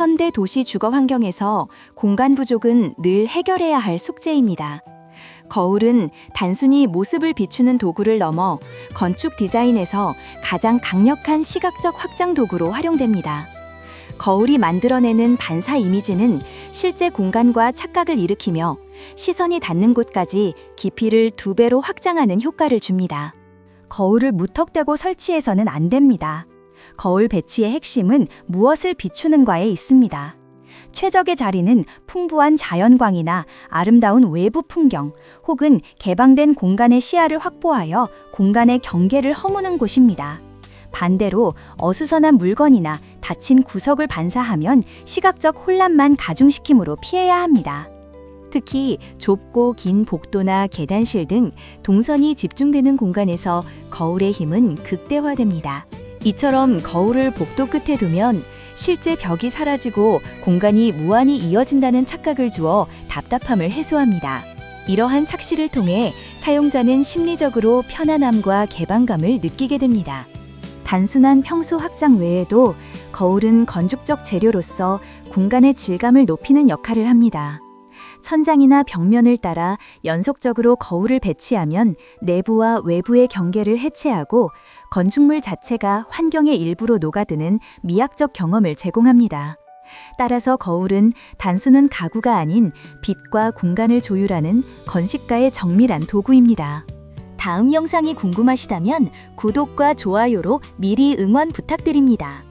현대 도시 주거 환경에서 공간 부족은 늘 해결해야 할 숙제입니다. 거울은 단순히 모습을 비추는 도구를 넘어 건축 디자인에서 가장 강력한 시각적 확장 도구로 활용됩니다. 거울이 만들어내는 반사 이미지는 실제 공간과 착각을 일으키며 시선이 닿는 곳까지 깊이를 두 배로 확장하는 효과를 줍니다. 거울을 무턱대고 설치해서는 안 됩니다. 거울 배치의 핵심은 무엇을 비추는가에 있습니다. 최적의 자리는 풍부한 자연광이나 아름다운 외부 풍경 혹은 개방된 공간의 시야를 확보하여 공간의 경계를 허무는 곳입니다. 반대로 어수선한 물건이나 닫힌 구석을 반사하면 시각적 혼란만 가중시키므로 피해야 합니다. 특히 좁고 긴 복도나 계단실 등 동선이 집중되는 공간에서 거울의 힘은 극대화됩니다. 이처럼 거울을 복도 끝에 두면 실제 벽이 사라지고 공간이 무한히 이어진다는 착각을 주어 답답함을 해소합니다. 이러한 착시를 통해 사용자는 심리적으로 편안함과 개방감을 느끼게 됩니다. 단순한 평수 확장 외에도 거울은 건축적 재료로서 공간의 질감을 높이는 역할을 합니다. 천장이나 벽면을 따라 연속적으로 거울을 배치하면 내부와 외부의 경계를 해체하고 건축물 자체가 환경의 일부로 녹아드는 미학적 경험을 제공합니다. 따라서 거울은 단순한 가구가 아닌 빛과 공간을 조율하는 건식가의 정밀한 도구입니다. 다음 영상이 궁금하시다면 구독과 좋아요로 미리 응원 부탁드립니다.